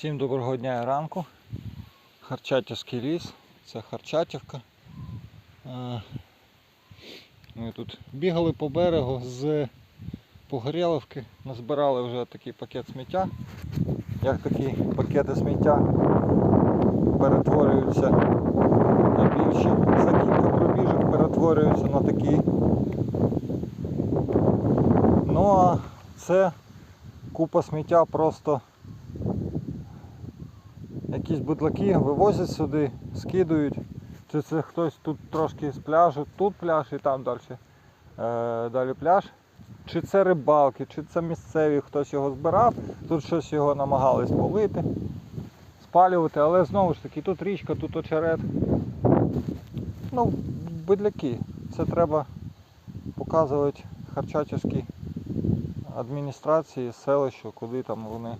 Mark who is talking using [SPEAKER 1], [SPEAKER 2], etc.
[SPEAKER 1] Всім доброго дня і ранку. Харчатівський ліс, це Харчатівка. Е, Ми тут бігали по берегу з Погорєловки, назбирали вже такий пакет сміття. Як такі пакети сміття перетворюються на більші, за кілька пробіжок перетворюються на такі. Ну а це купа сміття просто якісь будлаки вивозять сюди, скидують. Чи це хтось тут трошки з пляжу, тут пляж і там далі, е, далі пляж. Чи це рибалки, чи це місцеві, хтось його збирав, тут щось його намагались полити, спалювати, але знову ж таки тут річка, тут очерет. Ну, бидляки. Це треба показувати харчатівській адміністрації, селищу, куди там вони